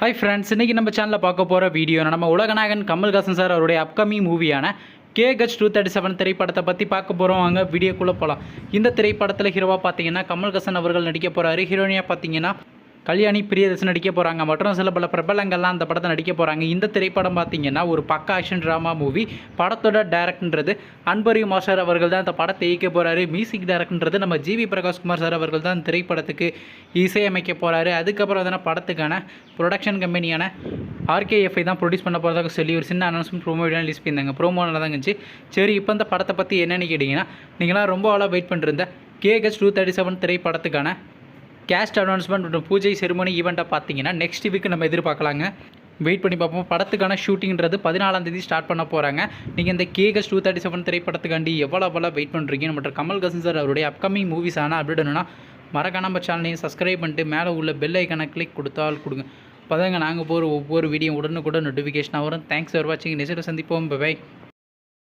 Hi friends இன்றைக்கி நம்ம சேனலில் பார்க்க போகிற வீடியோ நம்ம உலகநாயகன் கமல்ஹாசன் சார் அவருடைய upcoming மூவியான K H two thirty seven திரைப்படத்தை பற்றி பார்க்க போகிறோம் வாங்க வீடியோக்குள்ளே போகலாம் இந்த திரைப்படத்தில் ஹீரோவாக பார்த்தீங்கன்னா கமல்ஹாசன் அவர்கள் நடிக்க போகிறாரு ஹீரோயினியாக பார்த்தீங்கன்னா கல்யாணி பிரியதர்ஷன் நடிக்க போகிறாங்க மற்றும் சில பல பிரபலங்கள்லாம் அந்த படத்தை நடிக்க போகிறாங்க இந்த திரைப்படம் பார்த்தீங்கன்னா ஒரு பக்கா ஆக்ஷன் ட்ராமா மூவி படத்தோட டேரக்ட்ன்றது அன்பரி மாஸ்டர் அவர்கள் தான் இந்த படத்தை இயக்க போகிறாரு மியூசிக் டேரக்ட்ன்றது நம்ம ஜிவி பிரகாஷ்குமார் சார் அவர்கள் தான் திரைப்படத்துக்கு இசையமைக்க போகிறாரு அதுக்கப்புறம் வந்து படத்துக்கான ப்ரொடக்ஷன் கம்பெனியான ஆர்கேஎஃப்ஐ தான் ப்ரொடியூஸ் பண்ண போகிறதாக சொல்லி ஒரு சின்ன அனௌன்ஸ்மெண்ட் ப்ரோமோ வீடியோ ரிலீஸ் பண்ணியிருந்தாங்க. ப்ரோமோ நல்லா தான் இருந்துச்சு. சரி இப்போ இந்த படத்தை பற்றி என்னென்னு கேட்டிங்கன்னா நீங்களாம் ரொம்ப ஆளாக வெயிட் பண்ணிருந்த கேஹெச் டூ தேர்ட்டி செவன் திரைப்படத்துக்கான கேஸ்ட் அனௌன்ஸ்மெண்ட் மற்றும் பூஜை செருமனி ஈவெண்ட்டை பார்த்தீங்கன்னா நெக்ஸ்ட் வீக் நம்ம எதிர்பார்க்கலாங்க. வெயிட் பண்ணி பார்ப்போம். படத்துக்கான ஷூட்டிங்கிறது பதினாலாம் தேதி ஸ்டார்ட் பண்ண போகிறாங்க நீங்கள் இந்த கேகஸ் டூ தேர்ட்டி செவன் திரைப்படத்துக்காண்டி எவ்வளோ எவ்வளோ வெயிட் பண்ணுறீங்க மற்றும் கமல்ஹாசன் சார் அவருடைய அப்கமிங் மூவிஸ் ஆனால் அப்டேட் மறக்காம நம்ம சேனலையும் சப்ஸ்கிரைப் பண்ணிட்டு மேலே உள்ள பெல் ஐக்கனை கிளிக் கொடுத்தால் கொடுங்க. அப்போதாங்க நாங்கள் போகிற ஒவ்வொரு வீடியோ உடனுக்குடன் நோட்டிஃபிகேஷனாக வரும். தேங்க்ஸ் ஃபார் வாட்சிங் நெசில் சந்திப்போம். பை